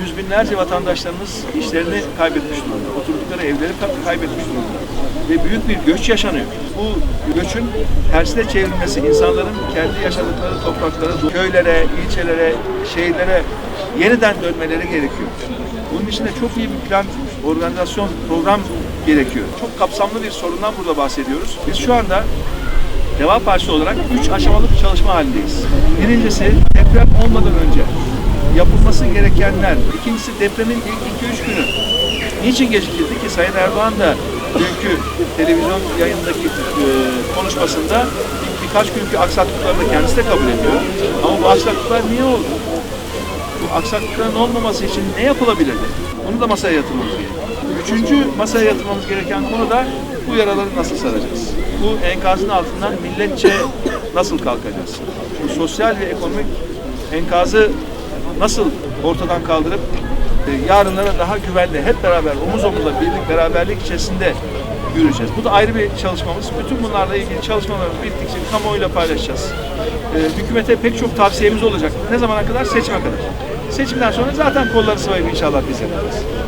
yüz binlerce vatandaşlarımız işlerini kaybetmiş durumda. Oturdukları evleri kay- kaybetmiş durumda. Ve büyük bir göç yaşanıyor. Bu göçün tersine çevrilmesi, insanların kendi yaşadıkları topraklara, köylere, ilçelere, şehirlere yeniden dönmeleri gerekiyor. Bunun için de çok iyi bir plan, organizasyon, program gerekiyor. Çok kapsamlı bir sorundan burada bahsediyoruz. Biz şu anda Deva Partisi olarak üç aşamalı bir çalışma halindeyiz. Birincisi deprem olmadan önce yapılması gerekenler. İkincisi depremin ilk 2-3 günü. Niçin geciktirdi ki Sayın Erdoğan da dünkü televizyon yayındaki e, konuşmasında bir- birkaç günkü aksaklıkları da kendisi de kabul ediyor. Ama bu aksaklıklar niye oldu? Bu aksaklıkların olmaması için ne yapılabilirdi? Bunu da masaya yatırmamız gerekiyor. Üçüncü masaya yatırmamız gereken konu da bu yaraları nasıl saracağız? Bu enkazın altından milletçe nasıl kalkacağız? Bu sosyal ve ekonomik enkazı nasıl ortadan kaldırıp e, yarınlara daha güvenli, hep beraber omuz omuza birlik, beraberlik içerisinde yürüyeceğiz. Bu da ayrı bir çalışmamız. Bütün bunlarla ilgili çalışmalarımız bittikçe kamuoyuyla paylaşacağız. E, hükümete pek çok tavsiyemiz olacak. Ne zamana kadar? Seçime kadar. Seçimden sonra zaten kolları sıvayıp inşallah biz yapacağız.